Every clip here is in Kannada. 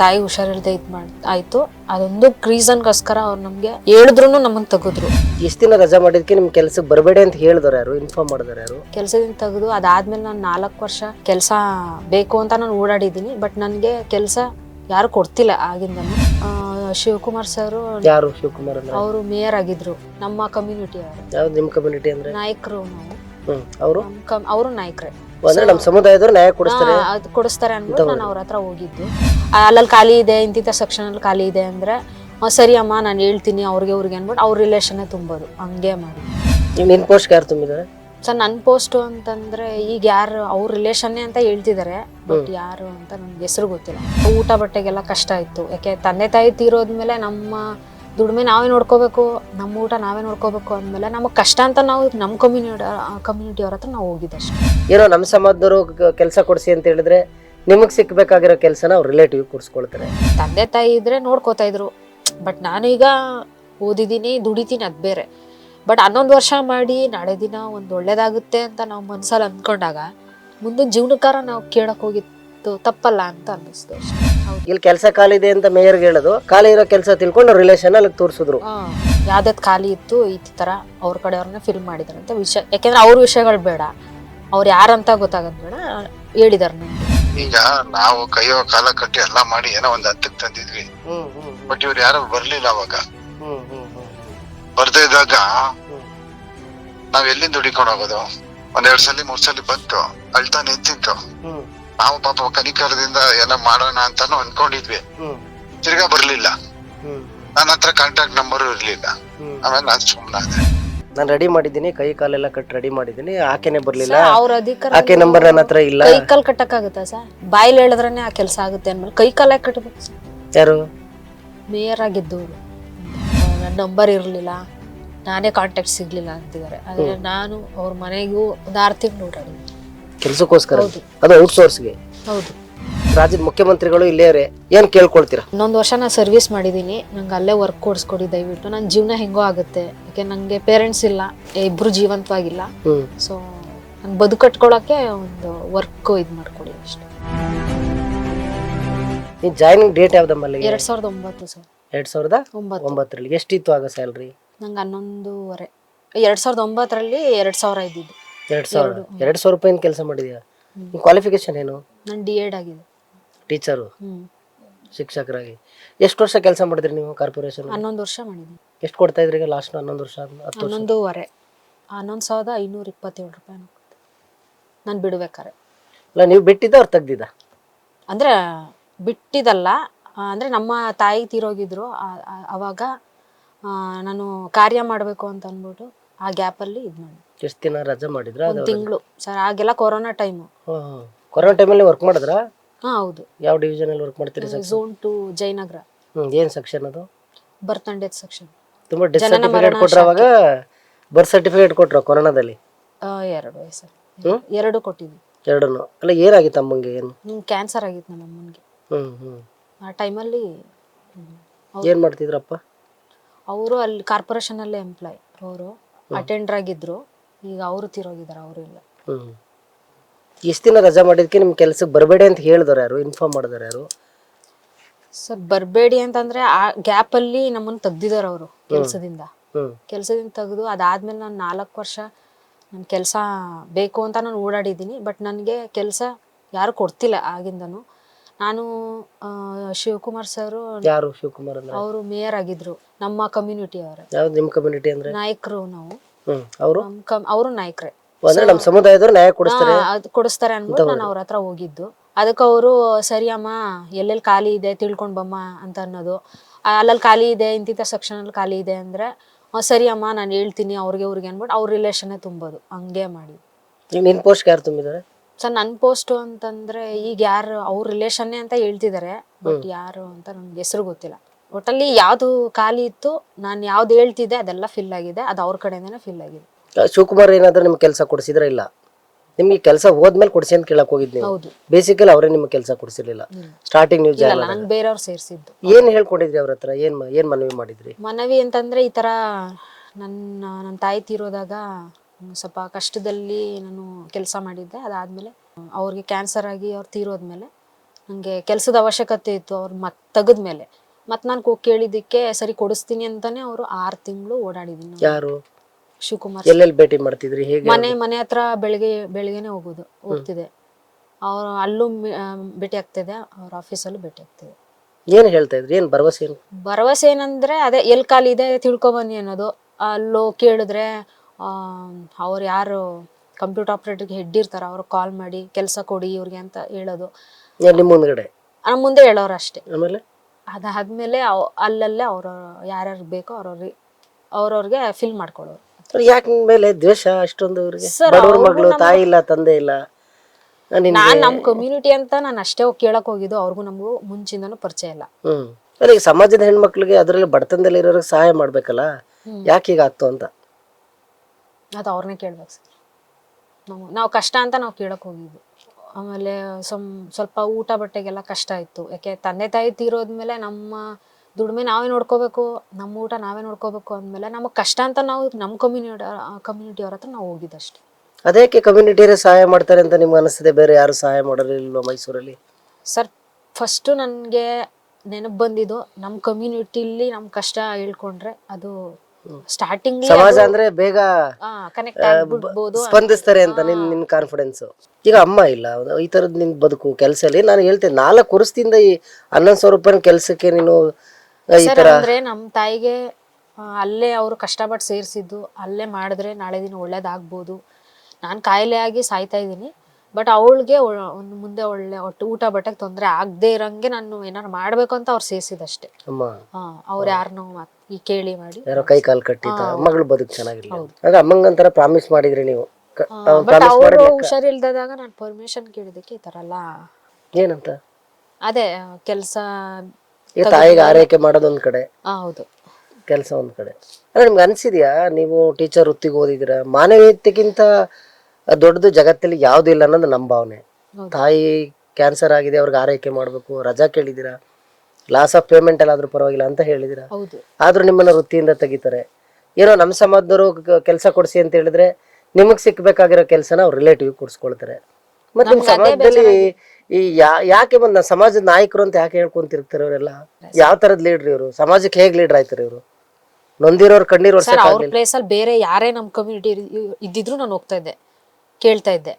ತಾಯಿ ಹುಷಾರಿಲ್ಲದೆ ಇದು ಮಾಡ್ ಆಯ್ತು. ಅದೊಂದು ರೀಸನ್ಗೋಸ್ಕರ ಅವ್ರು ನಮ್ಗೆ ಹೇಳಿದ್ರು ನಮ್ಮನ್ನ ತೆಗೆದ್ರು. ಎಷ್ಟು ದಿನ ರಜಾ ಮಾಡಿದ್ಕೆ ನಿಮ್ ಕೆಲ್ಸಕ್ಕೆ ಬರಬೇಡಿ ಅಂತ ಹೇಳಿದವ್ರು ಯಾರು? ಇನ್ಫಾರ್ಮ್ ಮಾಡಿದಾರೆ ಯಾರು? ಕೆಲಸದಿಂದ ತೆಗೆದು ಅದಾದ್ಮೇಲೆ ನಾನು ನಾಲ್ಕು ವರ್ಷ ಕೆಲಸ ಬೇಕು ಅಂತ ನಾನು ಓಡಾಡಿದ್ದೀನಿ. ಬಟ್ ನನಗೆ ಕೆಲಸ ಯಾರು ಕೊಡ್ತಿಲ್ಲ ಆಗಿಂದ ಶಿವಕುಮಾರ್ ಸರ್ ಯಾರು ಶಿವಕುಮಾರ್ ಅಂದ್ರೆ? ಅವರು ಮೇಯರ್ ಆಗಿದ್ರು. ನಮ್ಮ ಕಮ್ಯುನಿಟಿ ಅವರು. ಯಾವ್ದು ನಿಮ್ ಕಮ್ಯುನಿಟಿ ಅಂದ್ರೆ? ನಾಯಕರು ನಾವು. ಹ್ಮ್ ಅವರು? ಅವರು ನಾಯಕರೇ. ಅಂದ್ರೆ ನಮ್ಮ ಸಮುದಾಯದವ್ರು ನ್ಯಾಯ ಕೊಡಿಸ್ತಾರೆ. ಅದ್ ಕೊಡಿಸ್ತಾರೆ ಅಂದ್ಬಿಟ್ಟು ನಾನು ಅವ್ರ ಹತ್ರ ಹೋಗಿದ್ದು. ಅಲ್ಲಲ್ಲಿ ಖಾಲಿ ಇದೆ ಇಂತಿಂಥ ಸೆಕ್ಷನ್ ಅಲ್ಲಿ ಖಾಲಿ ಇದೆ ಅಂದ್ರೆ ಸರಿ ಅಮ್ಮ ನಾನು ಹೇಳ್ತೀನಿ ಅವ್ರಿಗೆ ಅವ್ರಿಗೆ ಅನ್ಬಿಟ್ಟು ಅವ್ರ ರಿಲೇಷನ್ನೇ ತುಂಬೋದು ಹಂಗೆ ಮಾಡಿ. ಈಗ ನಿನ್ ಪೋಸ್ಟ್ ಯಾರು ಸರ್ ನನ್ನ ಪೋಸ್ಟು ಅಂತಂದ್ರೆ ಈಗ ಯಾರು ಅವ್ರ ರಿಲೇಷನ್ನೇ ಅಂತ ಹೇಳ್ತಿದ್ದಾರೆ ಬಟ್ ಯಾರು ಅಂತ ನನ್ಗೆ ಹೆಸರು ಗೊತ್ತಿಲ್ಲ. ಊಟ ಬಟ್ಟೆಗೆಲ್ಲ ಕಷ್ಟ ಇತ್ತು ಯಾಕೆ ತಂದೆ ತಾಯಿ ತೀರೋದ್ಮೇಲೆ ನಮ್ಮ ದುಡಿಮೆ ನಾವೇ ನೋಡ್ಕೋಬೇಕು ನಮ್ಮ ಊಟ ನಾವೇ ನೋಡ್ಕೋಬೇಕು ಅಂದಮೇಲೆ ನಮಗೆ ಕಷ್ಟ ಅಂತ ನಾವು ನಮ್ಮ ಕಮ್ಯುನಿಟಿ ಕಮ್ಯುನಿಟಿ ಅವ್ರ ಹತ್ರ ನಾವು ಹೋಗಿದ್ದಷ್ಟೇ. ಏನೋ ನಮ್ಮ ಸಮಾಜದವರು ಕೆಲಸ ಕೊಡಿಸಿ ಅಂತ ಹೇಳಿದ್ರೆ ನಿಮಗೆ ಸಿಕ್ಕಬೇಕಾಗಿರೋ ಕೆಲಸನ ಅವ್ರು ರಿಲೇಟಿವ್ ಕೊಡಿಸ್ಕೊಳ್ತಾರೆ ತಂದೆ ತಾಯಿ ಇದ್ರೆ ನೋಡ್ಕೋತಾ ಇದ್ರು. ಬಟ್ ನಾನು ಈಗ ಓದಿದ್ದೀನಿ ದುಡಿತೀನಿ ಅದು ಬೇರೆ. ಬಟ್ ಹನ್ನೊಂದು ವರ್ಷ ಮಾಡಿ ನಾಳೆ ದಿನ ಒಂದು ಒಳ್ಳೇದಾಗುತ್ತೆ ಅಂತ ನಾವು ಮನ್ಸಲ್ಲಿ ಅಂದ್ಕೊಂಡಾಗ ಮುಂದಿನ ಜೀವನಕಾರ ನಾವು ಕೇಳಕ್ಕೆ ಹೋಗಿತ್ತು ತಪ್ಪಲ್ಲ ಅಂತ ಅನ್ನಿಸ್ತು ಅಷ್ಟೇ. ಇಲ್ಲಿ ಕೆಲಸ ಖಾಲಿ ಇದೆ ಅಂತ ಮೇಯರ್ಗೆ ಹೇಳೋದು. ಖಾಲಿ ಇರೋ ಕೆಲಸ ತಿಳ್ಕೊಂಡು ರಿಲೇಷನ್ ಅಲ್ಲಿ ತೋರಿಸಿದ್ರು. ಯಾವ್ದಾದ್ ಖಾಲಿ ಇತ್ತು ಈ ತರ ಅವ್ರ ಕಡೆಯವ್ರನ್ನ ಫಿಲ್ ಮಾಡಿದಾರೆ ಅಂತ ವಿಷಯ ಯಾಕೆಂದ್ರೆ ಅವ್ರ ವಿಷಯಗಳು ಬೇಡ. ಅವ್ರು ಯಾರಂತ ಗೊತ್ತಾಗದ್ ಬೇಡ ಹೇಳಿದಾರೆ ಈಗ ನಾವು ಕೈಯೋ ಕಾಲ ಕಟ್ಟಿ ಎಲ್ಲಾ ಮಾಡಿ ಏನೋ ಒಂದ್ ಹತ್ತಕ್ಕೆ ತಂದಿದ್ವಿ. ಬಟ್ ಇವ್ರು ಯಾರು ಬರ್ಲಿಲ್ಲ ಅವಾಗ. ಬರ್ದೇ ಇದ್ದಾಗ ನಾವ್ ಎಲ್ಲಿಂದ ದುಡಿಕೊಂಡು ಹೋಗೋದು? ಒಂದ್ ಎರಡ್ ಸಲ ಮೂರ್ ಸಲ ಬಂತು. ಅಳ್ತಾ ನಿಂತಿತ್ತು. ನಾವು ಪಾಪ ಕನಿಕರದಿಂದ ಏನೋ ಮಾಡೋಣ ಅಂತಾನು ಅನ್ಕೊಂಡಿದ್ವಿ. ತಿರ್ಗಾ ಬರ್ಲಿಲ್ಲ. ನನ್ನ ಹತ್ರ ಕಾಂಟ್ಯಾಕ್ಟ್ ನಂಬರ್ ಇರ್ಲಿಲ್ಲ. ಆಮೇಲೆ ನಾನ್ ಸುಮ್ಮನಾದೆ ನಾನು ರೆಡಿ ಮಾಡಿದ್ದೀನಿ ಕೈ ಕಾಲೆಲ್ಲ ಕಟ್ ರೆಡಿ ಮಾಡಿದ್ದೀನಿ ಆಕೆನೆ ಬರ್ಲಿಲ್ಲ. ಅವ್ರ ಅಧಿಕಾರ ಆಕೆ ನಂಬರ್ ನನ್ನ ಹತ್ರ ಇಲ್ಲ. ಕೈ ಕಾಲ್ ಕಟ್ಟಕ್ಕಾಗುತ್ತಾ ಸರ್? ಬಾಯಲ್ಲಿ ಹೇಳಿದ್ರೇನೆ ಆ ಕೆಲಸ ಆಗುತ್ತೆ ಅಂದ್ಮೇಲೆ ಕೈ ಕಾಲ ಕಟ್ಟಬೇಕು ಸರ್. ಯಾರು? ಮೇಯರ್ ಆಗಿದ್ದವರು. ನನ್ನ ನಂಬರ್ ಇರಲಿಲ್ಲ. ನಾನೇ ಕಾಂಟ್ಯಾಕ್ಟ್ ಸಿಗ್ಲಿಲ್ಲ ಅಂತಿದ್ದಾರೆ. ಆದರೆ ನಾನು ಅವ್ರ ಮನೆಗೂ ಒಂದು ಆರು ತಿಂಗಳು ಓಡಾಡಿದ್ದೀನಿ ಕೆಲ್ಸಕ್ಕೋಸ್ಕರ. ಹೌದು. ಅದು ಔಟ್ಸೋರ್ಸ್ಗೆ ಹೌದು. ರಾಜ್ಯದ ಮುಖ್ಯಮಂತ್ರಿಗಳು ಇಲ್ಲೇವ್ರೆ ಏನ್ ಕೇಳ್ಕೊಳ್ತೀರಾ? ಇನ್ನೊಂದು ವರ್ಷ ನಾನು ಸರ್ವಿಸ್ ಮಾಡಿದ್ದೀನಿ ನಂಗೆ ಅಲ್ಲೇ ವರ್ಕ್ ಕೊಡಿಸ್ಕೊಡಿ ದಯವಿಟ್ಟು. ನನ್ನ ಜೀವನ ಹೆಂಗೋ ಆಗುತ್ತೆ. ಯಾಕೆ ನನಗೆ ಪೇರೆಂಟ್ಸ್ ಇಲ್ಲ ಇಬ್ರು ಜೀವಂತವಾಗಿಲ್ಲ. ಸೊ ಸೊ ಬದುಕು ಕಟ್ಕೊಳಕ್ಕೆ ಒಂದು ವರ್ಕ್ ಇದು ಮಾಡ್ಕೊಡಿ ಅಷ್ಟೇ. ನೀನ್ ಜಾಯ್ನಿಂಗ್ ಡೇಟ್ ಯಾವ್ದಮ್ಮ ಅಲ್ಲಿಗೆ ಎರಡ್ ಸಾವಿರದ ಒಂಬತ್ತು ಸರ್. ಎರಡ್ ಸಾವಿರದ ಒಂಬತ್ತು. ಒಂಬತ್ತರಲ್ಲಿ. ಎಷ್ಟಿತ್ತು ಆಗ ಸ್ಯಾಲ್ರಿ ನಂಗೆ ಹನ್ನೊಂದೂವರೆ. ಎರಡ್ ಸಾವಿರದ ಒಂಬತ್ತರಲ್ಲಿ ಎರಡ್ ಸಾವಿರ ಇದ್ದಿದ್ದು. ಎರಡ್ ಸಾವಿರ ಎರಡು ಸಾವಿರ ರೂಪಾಯಿ ಕೆಲಸ ಮಾಡಿದ್ಯಾ? ನಿಮ್ಮ ಕ್ವಾಲಿಫಿಕೇಶನ್ ಏನು? ನಾನು ಡಿ ಎಡ್ ಆಗಿದೆ. ಟೀಚರು? ಶಿಕ್ಷಕರಾಗಿ. ಎಷ್ಟು ವರ್ಷ ಕೆಲಸ ಮಾಡಿದ್ರಿ ನೀವು ಕಾರ್ಪೊರೇಷನ್? ಹನ್ನೊಂದು ವರ್ಷ ಮಾಡಿದ್ದೀನಿ. ಎಷ್ಟು ಕೊಡ್ತಾ ಇದ್ರಿ ಈಗ ಲಾಸ್ಟ್ ಹನ್ನೊಂದು ವರ್ಷ ಹತ್ತು ವರ್ಷ? ಹನ್ನೊಂದೂವರೆ. ಹನ್ನೊಂದು ಸಾವಿರದ ಐನೂರ ಇಪ್ಪತ್ತೇಳು ರೂಪಾಯಿ ನಾನು ಬಿಡ್ಬೇಕಾರೆ ಇಲ್ಲ ನೀವು ಬಿಟ್ಟಿದ್ದ ಅವ್ರು ತೆಗ್ದಿದ್ದ? ಅಂದ್ರೆ ಬಿಟ್ಟಿದ್ದಲ್ಲ ಆ, ಅಂದ್ರೆ ನಮ್ಮ ತಾಯಿ ತೀರೋಗಿದ್ರು. ಆ- ಆ- ಅವಾಗ ಆ, ನಾನು ಕಾರ್ಯ ಮಾಡಬೇಕು ಅಂತ ಅಂದ್ಬಿಟ್ಟು ಆ ಗ್ಯಾಪಲ್ಲಿ ಇದು ಮಾಡಿ. ಎಷ್ಟು ದಿನ ರಜೆ ಮಾಡಿದ್ರ? ಒಂದು ತಿಂಗಳು. ಸರ್ ಆಗೆಲ್ಲ ಕೊರೋನಾ ಟೈಮು. ಕೊರೋನಾ ಟೈಮಲ್ಲಿ ವರ್ಕ್ ಮಾಡಿದ್ರಾ? ಹಾಂ ಹೌದು. ಯಾವ ಡಿವಿಷನ್ ಅಲ್ಲಿ ವರ್ಕ್ ಮಾಡ್ತೀರಿ ಸರ್ ಝೋನ್ 2 ಜಯನಗರ. ಹ್ಮ್ ಏನ್ ಸೆಕ್ಷನ್ ಅದು? ಬರ್ತ್ ಅಂಡ್ ಡೆತ್ ಸೆಕ್ಷನ್ ತುಂಬಾ ಡೆತ್ ಸರ್ಟಿಫಿಕೇಟ್ ಕೊಟ್ರ ಅವಾಗ ಬರ್ತ್ ಸರ್ಟಿಫಿಕೇಟ್ ಕೊಟ್ರ ಕೊರೋನಾದಲ್ಲಿ? ಎರಡು ಸರ್ ಎರಡು ಕೊಟ್ಟಿದ್ವಿ. ಎರಡನ್ನು. ಅಲ್ಲ ಏನಾಗಿತ್ತು ಅಮ್ಮಂಗೆ ಏನು? ಕ್ಯಾನ್ಸರ್ ಆಗಿತ್ತು ನಮ್ಮ ಅಮ್ಮನಿಗೆ. ಹ್ಮ್ ಹ್ಮ್. ಆ ಟೈಮಲ್ಲಿ ಏನು ಮಾಡ್ತಿದ್ರಪ್ಪ? ಅವರು ಅಲ್ಲಿ ಕಾರ್ಪೊರೇಷನಲ್ಲೇ ಎಂಪ್ಲಾಯ್ ಅವರು. ಅಟೆಂಡರ್ ಆಗಿದ್ರು. ಈಗ ಅವರು ತಿರೋಗಿದ್ದಾರೆ ಅವರು ಇಲ್ಲ. ಹ್ಮ್. ಎಷ್ಟು ದಿನ ರಜಾ ಮಾಡಿದ್ಕೆ ನಿಮ್ ಕೆಲ್ಸಕ್ಕೆ ಬರಬೇಡಿ ಅಂತ ಹೇಳಿದವ್ರು ಯಾರು? ಇನ್ಫಾರ್ಮ್ ಮಾಡಿದಾರೆ ಯಾರು? ಸರ್ ಬರಬೇಡಿ ಅಂತಂದ್ರೆ ಆ ಗ್ಯಾಪ್ ಅಲ್ಲಿ ನಮ್ಮನ್ನ ತೆಗ್ದಿದ್ದಾರೆ ಅವರು ಕೆಲಸದಿಂದ. ಹ್ಮ್. ಕೆಲಸದಿಂದ ತೆಗೆದು ಅದಾದ್ಮೇಲೆ ನಾನು ನಾಲ್ಕು ವರ್ಷ ನನ್ನ ಕೆಲಸ ಬೇಕು ಅಂತ ನಾನು ಓಡಾಡಿದ್ದೀನಿ ಬಟ್ ನನಗೆ ಕೆಲಸ ಯಾರು ಕೊಡ್ತಿಲ್ಲ ಆಗಿಂದನು. ನಾನು ಶಿವಕುಮಾರ್ ಸರ್ ಯಾರು ಶಿವಕುಮಾರ್ ಅಂದ್ರೆ? ಅವರು ಮೇಯರ್ ಆಗಿದ್ರು. ನಮ್ಮ ಕಮ್ಯುನಿಟಿ ಅವರ. ಯಾವ್ದು ನಿಮ್ಮ ಕಮ್ಯುನಿಟಿ ಅಂದ್ರೆ? ನಾಯಕರು ನಾವು. ಹ್ಮ್ ಅವರು? ಅವರು ನಾಯಕರೇ. ಅಂದ್ರೆ ನಮ್ಮ ಸಮುದಾಯದವ್ರು ನ್ಯಾಯ ಕೊಡಿಸ್ತಾರೆ? ಅದು ಕೊಡಿಸ್ತಾರೆ ಅನ್ಬಿಟ್ಟು ನಾನು ಅವ್ರ ಹತ್ರ ಹೋಗಿದ್ದು. ಅದಕ್ಕೆ ಅವರು ಸರಿ ಅಮ್ಮ ಎಲ್ಲೆಲ್ಲಿ ಖಾಲಿ ಇದೆ ತಿಳ್ಕೊಂಡ್ ಬಮ್ಮ ಅಂತ ಅನ್ನೋದು. ಅಲ್ಲಲ್ಲಿ ಖಾಲಿ ಇದೆ ಇಂತಿಂಥ ಸೆಕ್ಷನ್ ಅಲ್ಲಿ ಖಾಲಿ ಇದೆ ಅಂದ್ರೆ ಸರಿ ಅಮ್ಮ ನಾನು ಹೇಳ್ತೀನಿ ಅವ್ರಿಗೆ ಅವ್ರಿಗೆ ಅನ್ಬಿಟ್ಟು ಅವ್ರ ರಿಲೇಷನ್ನೇ ತುಂಬೋದು. ಹಂಗೆ ಮಾಡಿ ಈಗ ನಿನ್ ಪೋಸ್ಟ್ ಯಾರು ತುಂಬಿದಾರೆ ಸರ್ ನನ್ನ ಪೋಸ್ಟು ಅಂತಂದ್ರೆ ಈಗ ಯಾರು ಅವ್ರ ರಿಲೇಷನ್ನೇ ಅಂತ ಹೇಳ್ತಿದ್ದಾರೆ ಬಟ್ ಯಾರು ಅಂತ ನನ್ಗೆ ಹೆಸರು ಗೊತ್ತಿಲ್ಲ. ಒಟ್ಟಲ್ಲಿ ಯಾವ್ದು ಖಾಲಿ ಇತ್ತು ನಾನು ಯಾವ್ದು ಹೇಳ್ತಿದ್ದೆ ಅದೆಲ್ಲ ಫಿಲ್ ಆಗಿದೆ ಅದು ಅವ್ರ ಕಡೆಯಿಂದನೇ ಫಿಲ್ ಆಗಿದೆ. ಶಿವಕುಮಾರ್ ಏನಾದ್ರೂ ನಿಮ್ಗೆ ಕೆಲಸ ಕೊಡಿಸಿದ್ರ ಇಲ್ಲ? ನಿಮ್ಗೆ ಕೆಲಸ ಹೋದ್ಮೇಲೆ ಕೊಡಿಸಿ ಅಂತ ಕೇಳಕ್ ಹೋಗಿದ್ ನೀವು? ಹೌದು. ಬೇಸಿಕಲಿ ಅವರೇ ನಿಮ್ಗೆ ಕೆಲಸ ಕೊಡಿಸಿರ್ಲಿಲ್ಲ. ಸ್ಟಾರ್ಟಿಂಗ್ ನೀವು ಜಾಯ್ನ್ ಇಲ್ಲ ನಂಗೆ ಬೇರೆಯವ್ರು ಸೇರಿಸಿದ್ದು. ಏನ್ ಹೇಳ್ಕೊಂಡಿದ್ರಿ ಅವ್ರ ಹತ್ರ? ಏನ್ ಮ- ಏನ್ ಮನವಿ ಮಾಡಿದ್ರಿ? ಮನವಿ ಅಂತಂದ್ರೆ ಈ ತರ ನನ್ನ ನನ್ನ ತಾಯಿ ತೀರೋದಾಗ ಸ್ವಲ್ಪ ಕಷ್ಟದಲ್ಲಿ ನಾನು ಕೆಲಸ ಮಾಡಿದ್ದೆ. ಅದಾದಮೇಲೆ ಅವ್ರಿಗೆ ಕ್ಯಾನ್ಸರ್ ಆಗಿ ಅವ್ರು ತೀರೋದ್ಮೇಲೆ ನನಗೆ ಕೆಲಸದ ಅವಶ್ಯಕತೆ ಇತ್ತು ಅವ್ರು ಮತ್ತೆ ತೆಗೆದ್ಮೇಲೆ. ಮತ್ತೆ ನಾನು ಹೋಗಿ ಕೇಳಿದ್ದಕ್ಕೆ ಸರಿ ಕೊಡಿಸ್ತೀನಿ ಅಂತಾನೆ ಅವರು ಆರು ತಿಂಗಳು ಓಡಾಡಿದ್ದೀನಿ ನಾನು. ಯಾರು? ಶಿವಕುಮಾರ್ ಎಲ್ಲೆಲ್ಲಿ ಭೇಟಿ ಮಾಡ್ತಿದ್ರಿ? ಹೇಗೆ ಮನೆ ಮನೆ ಹತ್ರ ಬೆಳಿಗ್ಗೆ ಬೆಳಿಗ್ಗೆನೆ ಹೋಗೋದು ಹೋಗ್ತಿದೆ. ಅವ್ರು ಅಲ್ಲೂ ಮಿ- ಆ, ಭೇಟಿ ಆಗ್ತಿದೆ ಅವ್ರ ಆಫೀಸಲ್ಲೂ ಭೇಟಿ ಆಗ್ತಿದೆ. ಏನು ಹೇಳ್ತಾ ಇದ್ರಿ? ಏನ್ ಭರವಸೆ ಏನು? ಭರವಸೆ ಏನಂದ್ರೆ ಅದೇ ಎಲ್ಲಿ ಖಾಲಿ ಇದೆ ತಿಳ್ಕೊಬನ್ನಿ ಅನ್ನೋದು. ಅಲ್ಲೋ ಕೇಳಿದ್ರೆ ಅವ್ರು ಯಾರು ಕಂಪ್ಯೂಟರ್ ಆಪ್ರೇಟರ್ಗೆ ಹೆಡ್ ಇರ್ತಾರ ಅವ್ರು ಕಾಲ್ ಮಾಡಿ ಕೆಲಸ ಕೊಡಿ ಇವ್ರಿಗೆ ಅಂತ ಹೇಳೋದು. ನಿಮ್ ಮುಂದ್ಗಡೆ? ಆ, ಮುಂದೆ ಹೇಳೋರು ಅಷ್ಟೇ. ಆಮೇಲೆ? ಅದಾದ್ಮೇಲೆ ಅವ್- ಅಲ್ಲಲ್ಲೇ ಅವ್ರ ಯಾರ್ಯಾರು ಬೇಕೋ ಅವ್ರವ್ರಿಗೆ ಅವ್ರವ್ರಿಗೆ ಫಿಲ್ ಮಾಡ್ಕೊಳ್ಳೋರು. ಯಾಕೆ ನಿನ್ ಮೇಲೆ ದ್ವೇಷ ಅಷ್ಟೊಂದು ಇವ್ರಿಗೆ? Sir, ಬಡವ್ರ ಅವ್ರು ಮಗಳು ತಾಯಿ ಇಲ್ಲ ತಂದೆ ಇಲ್ಲ. ನಿನ್ಗೆ- ನಾನ್ ನಮ್ ಕಮ್ಯುನಿಟಿ ಅಂತ ನಾನು ಅಷ್ಟೇ ಹೋಗಿ ಕೇಳಕ್ ಹೋಗಿದ್ದು ಅವ್ರಿಗೂ ನಮಗೂ ಮುಂಚಿಂದನೂ ಪರಿಚಯ ಇಲ್ಲ. ಹ್ಮ್. ಅಲ್ಲ ಈಗ ಸಮಾಜದ ಹೆಣ್ಮಕ್ಳಿಗೆ ಅದರಲ್ಲಿ ಬಡತನದಲ್ಲಿ ಇರೋರಿಗೆ ಸಹಾಯ ಮಾಡ್ಬೇಕಲ್ಲ? ಯಾಕೆ ಈಗ ಆಗ್ತು ಅಂತ? ಅದು ಅವ್ರನ್ನೇ ಕೇಳ್ಬೇಕು ಸರ್. ನಾವು ನಾವು ಕಷ್ಟ ಅಂತ ನಾವು ಕೇಳಕ್ಕೆ ಹೋಗಿದ್ವಿ. ಆಮೇಲೆ ಸಮ್ ಸ್ವಲ್ಪ ಊಟ ಬಟ್ಟೆಗೆಲ್ಲ ಕಷ್ಟ ಇತ್ತು ಯಾಕೆ ತಂದೆ ತಾಯಿ ತೀರೋದ್ಮೇಲೆ ನಮ್ಮ ದುಡಿಮೆ ನಾವೇ ನೋಡ್ಕೋಬೇಕು ನಮ್ಮ ಊಟ ನಾವೇ ನೋಡ್ಕೋಬೇಕು ಅಂದಮೇಲೆ ನಮಗೆ ಕಷ್ಟ ಅಂತ ನಾವು ನಮ್ಮ ಕಮ್ಯುನಿಟಿ ಕಮ್ಯುನಿಟಿ ಅವ್ರ ಹತ್ರ ನಾವು ಹೋಗಿದ್ದಷ್ಟೇ. ಅದಕ್ಕೆ ಕಮ್ಯುನಿಟಿಯರೇ ಸಹಾಯ ಮಾಡ್ತಾರೆ ಅಂತ ನಿಮ್ಗೆ ಅನಿಸ್ತದೆ? ಬೇರೆ ಯಾರು ಸಹಾಯ ಮಾಡಲಿಲ್ಲ ಮೈಸೂರಲ್ಲಿ? ಸರ್ ಫಸ್ಟು ನನಗೆ ನೆನಪು ಬಂದಿದ್ದು ನಮ್ಮ ಕಮ್ಯುನಿಟಿಲಿ ನಮ್ಮ ಕಷ್ಟ ಹೇಳ್ಕೊಂಡ್ರೆ ಅದು ಸ್ಟಾರ್ಟಿಂಗ್ ಸಮಾಜ ಅಂದ್ರೆ ಬೇಗ ಕನೆಕ್ಟ್ ಆಗ್ಬಿಡ್ಬೋದು ಸ್ಪಂದಿಸ್ತಾರೆ ಅಂತ ನಿನ್ ನಿನ್ ಕಾನ್ಫಿಡೆನ್ಸ್ ಈಗ ಅಮ್ಮ ಇಲ್ಲ ಈ ತರದ್ ನಿನ್ ಬದುಕು ಕೆಲಸ ಅಲ್ಲಿ ನಾನು ಹೇಳ್ತೇನೆ ನಾಲ್ಕು ವರ್ಷದಿಂದ ಈ ಹನ್ನೊಂದು ಸಾವಿರ ರೂಪಾಯಿ ಕೆಲಸಕ್ಕೆ ನೀನು ಈ ತರ ಅಂದ್ರೆ ನಮ್ಮ ತಾಯಿಗೆ ಅಲ್ಲೇ ಅವರು ಕಷ್ಟಪಟ್ಟು ಸೇರಿಸಿದ್ದು ಅಲ್ಲೇ ಮಾಡಿದ್ರೆ ನಾಳೆ ದಿನ ಒಳ್ಳೇದಾಗ್ಬೋದು. ನಾನು ಕಾಯಿಲೆ ಆಗಿ ಸಾಯ್ತಾ ಇದ್ದೀನಿ ಬಟ್ ಅವಳಿಗೆ ಒಂದು ಮುಂದೆ ಒಳ್ಳೆ ಒಟ್ಟು ಊಟ ಬಟ್ಟೆಗೆ ತೊಂದರೆ ಆಗದೆ ಇರಂಗೆ ನಾನು ಏನಾರು ಮಾಡ್ಬೇಕು ಅಂತ ಅವ್ರು ಸೇರಿಸಿದಷ್ಟೇ ಅವ್ರು ಯಾರನ್ನೂ ಈ ಕೇಳಿ ಮಾಡಿ. ಯಾರೋ ಕೈ ಕಾಲು ಕಟ್ಟಿದ ಮಗಳು ಬದುಕು ಚೆನ್ನಾಗಿರ್ಲಿ ಆಗ ಅಮ್ಮಂಗಂತರ ಪ್ರಾಮಿಸ್ ಮಾಡಿದ್ರಿ ನೀವು. ಬಟ್ ಅವರು ಹುಷಾರಿಲ್ದಾಗ ನಾನು ಪರ್ಮಿಷನ್ ಕೇಳಿದಕ್ಕೆ ಈ ತರಲ್ಲ ಏನಂತ? ಅದೇ ಕೆಲಸ ತಾಯಿಗೆ ಆರೈಕೆ ಮಾಡೋದೊಂದ್ ಕಡೆ. ಹೌದು. ಕೆಲಸ ಒಂದ್ ಕಡೆ. ಅಂದ್ರೆ ನಿಮ್ಗೆ ಅನ್ಸಿದ್ಯಾ? ನೀವು ಟೀಚರ್ ವೃತ್ತಿಗೆ ಓದಿದಿರ. ಮಾನವೀಯತೆಗಿಂತ ದೊಡ್ಡದು ಜಗತ್ತಲ್ಲಿ ಯಾವ್ದು ಇಲ್ಲ ಅನ್ನೋದು ನಮ್ಮ ಭಾವನೆ. ತಾಯಿ ಕ್ಯಾನ್ಸರ್ ಆಗಿದೆ ಅವ್ರಿಗೆ ಆರೈಕೆ ಮಾಡ್ಬೇಕು ರಜಾ ಕೇಳಿದಿರಾ. ಲಾಸ್ ಆಫ್ ಪೇಮೆಂಟ್ ಎಲ್ಲ ಆದ್ರೂ ಪರವಾಗಿಲ್ಲ ಅಂತ ಹೇಳಿದಿರ? ಹೌದು. ಆದ್ರೂ ನಿಮ್ಮನ್ನ ವೃತ್ತಿಯಿಂದ ತೆಗಿತಾರೆ. ಏನೋ ನಮ್ಮ ಸಮಾಜದವರು ಕೆಲಸ ಕೊಡಿಸಿ ಅಂತ ಹೇಳಿದ್ರೆ ನಿಮಗ್ ಸಿಕ್ಬೇಕಾಗಿರೋ ಕೆಲಸನ ಅವ್ರು ರಿಲೇಟಿವ್ ಕೊಡಿಸ್ಕೊಳ್ತಾರೆ. ಮತ್ತೆ ನಿಮ್ ಸಮಾಜದಲ್ಲಿ ಈ ಯಾ- ಯಾಕೆ ಬಂದ ಸಮಾಜದ ನಾಯಕರು ಅಂತ ಯಾಕೆ ಹೇಳ್ಕೊಂತಿರ್ತಾರೆ ಅವರೆಲ್ಲ? ಯಾವ ತರದ ಲೀಡರ್ ಇವರು? ಸಮಾಜಕ್ಕೆ ಹೇಗ್ ಲೀಡರ್ ಆಯ್ತಾರೆ ಇವರು? ನೊಂದಿರೋರು ಕಣ್ಣೀರ್ ಸರ್ ಅಲ್ಲಿ ಅವ್ರ ಪ್ಲೇಸಲ್ಲಿ ಬೇರೆ ಯಾರೇ ನಮ್ಮ ಕಮ್ಯುನಿಟಿ ಇದ್ದಿದ್ರು ನಾನು ಹೋಗ್ತಾ ಇದ್ದೆ ಕೇಳ್ತಾ ಇದ್ದೆ.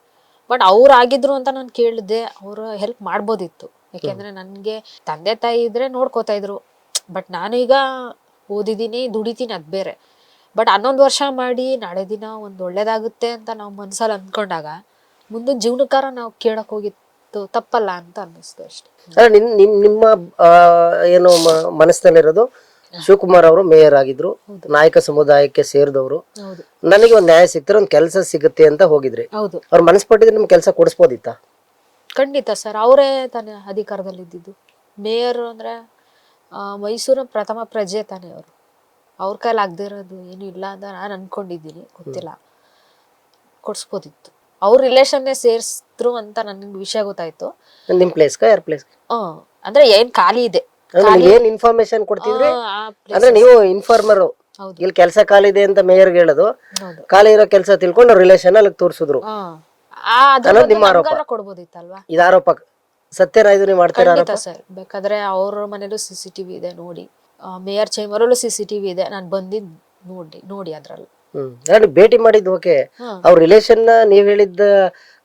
ಬಟ್ ಅವ್ರು ಆಗಿದ್ರು ಅಂತ ನಾನು ಕೇಳಿದೆ ಅವರು ಹೆಲ್ಪ್ ಮಾಡ್ಬೋದಿತ್ತು. ಯಾಕೆಂದ್ರೆ ನನ್ಗೆ ತಂದೆ ತಾಯಿ ಇದ್ರೆ ನೋಡ್ಕೋತಾ ಇದ್ರು. ಬಟ್ ನಾನು ಈಗ ಓದಿದ್ದೀನಿ ದುಡಿತೀನಿ ಅದ್ ಬೇರೆ. ಬಟ್ ಹನ್ನೊಂದು ವರ್ಷ ಮಾಡಿ ನಾಳೆ ದಿನ ಒಂದು ಒಳ್ಳೇದಾಗುತ್ತೆ ಅಂತ ನಾವು ಮನ್ಸಲ್ಲಿ ಅನ್ಕೊಂಡಾಗ ಮುಂದೆ ಜೀವನಕಾರ ನಾವು ಕೇಳಕ್ ಹೋಗಿತ್ತು ತಪ್ಪಲ್ಲ ಅಂತ ಅನ್ನಿಸ್ತು ಅಷ್ಟೇ. ನಿಮ್ ನಿಮ್ಮ ಏನು ಮನಸ್ಸಿನಲ್ಲಿರೋದು ಶಿವಕುಮಾರ್ ಅವರು ಮೇಯರ್ ಆಗಿದ್ರು ನಾಯಕ ಸಮುದಾಯಕ್ಕೆ ಸೇರಿದವರು. ನನಗೆ ಒಂದ್ ನ್ಯಾಯ ಸಿಗ್ತಾರೆ ಒಂದ್ ಕೆಲಸ ಸಿಗುತ್ತೆ ಅಂತ ಹೋಗಿದ್ರಿ. ಹೌದು. ಅವ್ರ ಮನಸ್ಸು ಪಟ್ಟಿದ್ರೆ ನಿಮ್ ಕೆಲಸ ಕೊಡಿಸ್ಬೋದಿತ್ತಾ? ಖಂಡಿತ ಸರ್ ಅವರೇ ತಾನೇ ಅಧಿಕಾರದಲ್ಲಿ ಇದ್ದಿದ್ದು ಮೇಯರ್ ಅಂದ್ರೆ ಆ, ಮೈಸೂರಿನ ಪ್ರಥಮ ಪ್ರಜೆ ತಾನೇ ಅವರು. ಅವ್ರ ಕೈಲಿ ಆಗದೆ ಇರೋದು ಏನು ಇಲ್ಲ ಅಂತ ನಾನು ಅನ್ಕೊಂಡಿದ್ದೀನಿ ಗೊತ್ತಿಲ್ಲ. ಕೊಡ್ಸ್ಬೋದಿತ್ತು. ಅವ್ರ ರಿಲೇಷನ್ನೇ ಸೇರಿಸಿದ್ರು ಅಂತ ನನಗೆ ವಿಷಯ ಗೊತ್ತಾಯ್ತು. ನಿಮ್ ಪ್ಲೇಸ್ಗ ಯಾರ ಪ್ಲೇಸ್ ಹ್ಮ್ ಅಂದ್ರೆ ಏನ್ ಖಾಲಿ ಇದೆ. ಖಾಲಿ ಏನ್ ಇನ್ಫಾರ್ಮೇಶನ್ ಕೊಡ್ತಿದ್ರಿ? ಆ, ಆ place- ಅಂದ್ರೆ ನೀವು ಇನ್ಫಾರ್ಮರ್ ಹೌದು. ಇಲ್ಲಿ ಕೆಲಸ ಖಾಲಿದೆ ಅಂತ ಮೇಯರ್ಗೆ ಹೇಳೋದು. ಹೌದು. ಖಾಲಿ ಇರೋ ಕೆಲಸ ತಿಳ್ಕೊಂಡು ರಿಲೇಷನ್ ಅಲ್ಲಿ ತೋರಿಸಿದ್ರು. ಹಾ ಆ, ಅದ್ರ ಅನ್ನೋದು ಬಗ್ಗೆ ನಿಮ್ಮ ಆರೋಪ. ನಮ್ಗಾರ ಕೊಡ್ಬೋದಿತ್ತಲ್ವಾ? ಇದು ಆರೋಪ. ಸತ್ಯನ ನೀವು ಮಾಡ್ತೀರಾ ಖಂಡಿತ ಸರ್. ಬೇಕಾದ್ರೆ ಅವ್ರ ಮನೇಲೂ ಸಿ ಸಿ ಟಿವಿ ಇದೆ ನೋಡಿ. ಮೇಯರ್ ಚೇಂಬರಲ್ಲೂ ಸಿ ಸಿ ಟಿವಿ ಇದೆ. ನಾನು ಬಂದಿದ್ ನೋಡಿ ನೋಡಿ ಅದ್ರಲ್ಲಿ. ಹ್ಮ್. ನಾನು ಭೇಟಿ ಮಾಡಿದ್ ಓಕೆ. ಹಾ. ಅವ್ರ ರಿಲೇಷನ್ ನೀವ್ ಹೇಳಿದ್ದ